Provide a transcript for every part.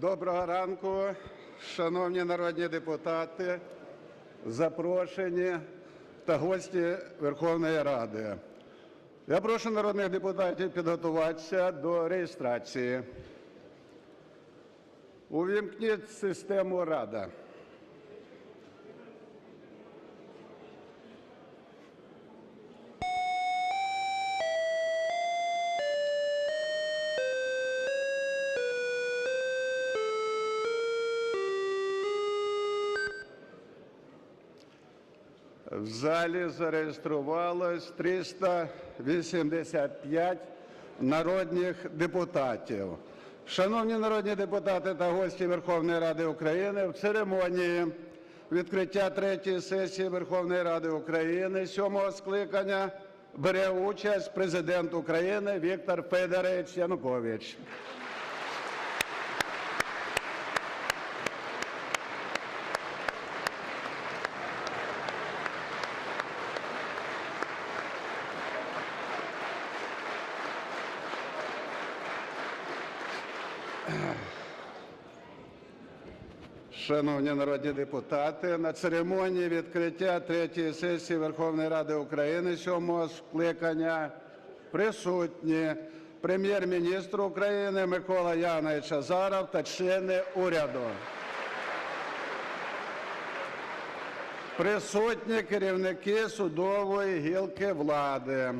Доброго ранку, шановні народні депутати, запрошені та гості Верховної Ради. Я прошу народних депутатів підготуватися до реєстрації. Увімкніть систему Рада. В залі зареєструвалось 385 народних депутатів. Шановні народні депутати та гості Верховної Ради України, в церемонії відкриття третьої сесії Верховної Ради України сьомого скликання бере участь президент України Віктор Федорович Янукович. Шановні народні депутати, на церемонії відкриття третьої сесії Верховної Ради України сьомого скликання присутні прем'єр-міністр України Микола Янович Азаров та члени уряду. Присутні керівники судової гілки влади.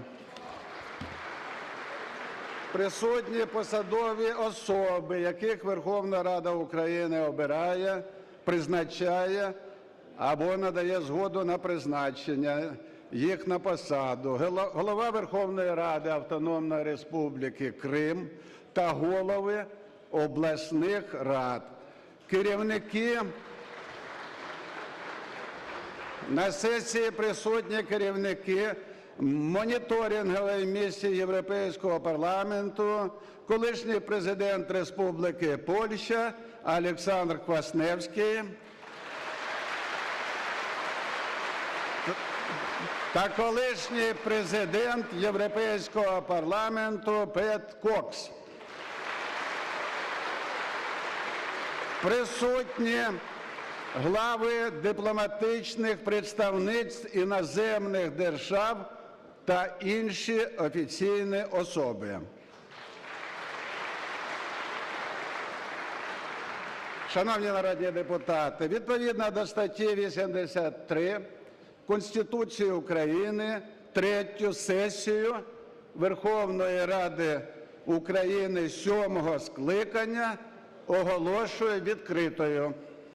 Присутні посадові особи, яких Верховна Рада України обирає, призначає або надає згоду на призначення їх на посаду. Голова Верховної Ради Автономної Республіки Крим та голови обласних рад. Керівники на сесії присутні керівники моніторингової місії Європейського парламенту, колишній президент Республіки Польща Олександр Квасневський та колишній президент Європейського парламенту Пет Кокс. Присутні глави дипломатичних представництв іноземних держав та інші офіційні особи. Шановні народні депутати, відповідно до статті 83 Конституції України третю сесію Верховної Ради України сьомого скликання оголошую відкритою.